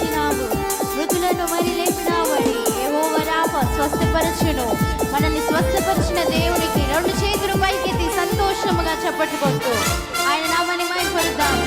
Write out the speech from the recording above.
లేచినావు మృతులను మరి లేపినావని ఏవో వరాప స్వస్థపరచును. మనల్ని స్వస్థపరిచిన దేవునికి రెండు చేతులు పైకెత్తి సంతోషముగా చప్పట్లు కొడుతూ ఆయన నామని మైపరుద్దాము